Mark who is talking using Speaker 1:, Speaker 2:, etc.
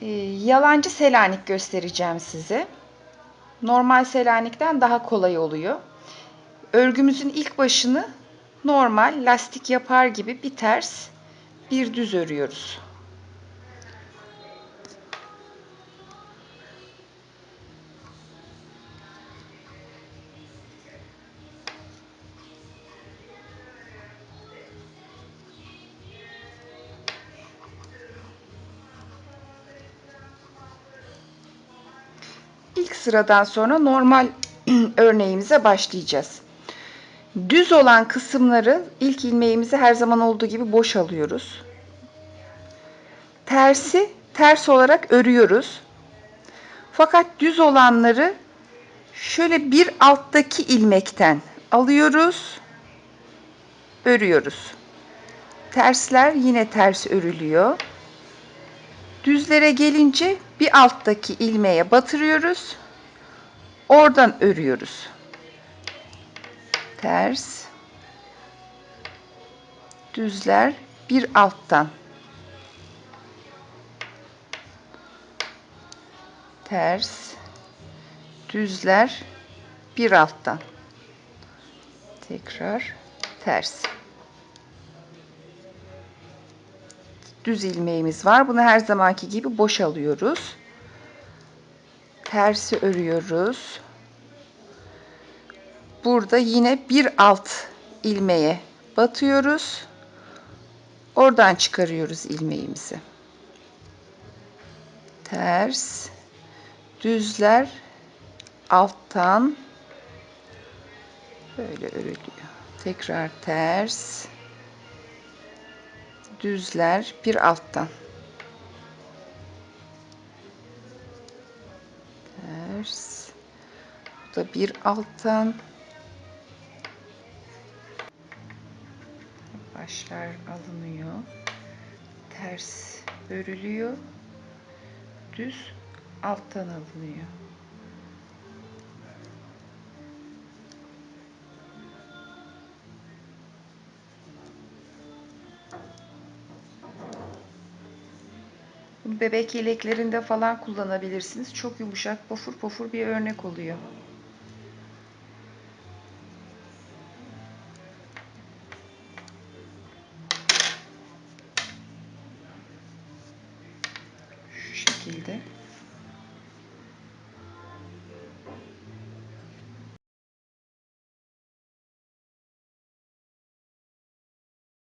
Speaker 1: Ee, yalancı Selanik göstereceğim size. Normal Selanik'ten daha kolay oluyor. Örgümüzün ilk başını normal lastik yapar gibi bir ters bir düz örüyoruz. İlk sıradan sonra normal örneğimize başlayacağız. Düz olan kısımları ilk ilmeğimizi her zaman olduğu gibi boş alıyoruz. Tersi ters olarak örüyoruz. Fakat düz olanları şöyle bir alttaki ilmekten alıyoruz. Örüyoruz. Tersler yine ters örülüyor. Düzlere gelince bir alttaki ilmeğe batırıyoruz. Oradan örüyoruz. Ters. Düzler bir alttan. Ters. Düzler bir alttan. Tekrar ters. Düz ilmeğimiz var. Bunu her zamanki gibi boş alıyoruz. Tersi örüyoruz. Burada yine bir alt ilmeğe batıyoruz. Oradan çıkarıyoruz ilmeğimizi. Ters, düzler alttan böyle örülüyor. Tekrar ters, düzler bir alttan. Ters. Bu da bir alttan. Başlar alınıyor. Ters örülüyor. Düz alttan alınıyor. Bebek yeleklerinde falan kullanabilirsiniz. Çok yumuşak, pofur pofur bir örnek oluyor. Şu şekilde.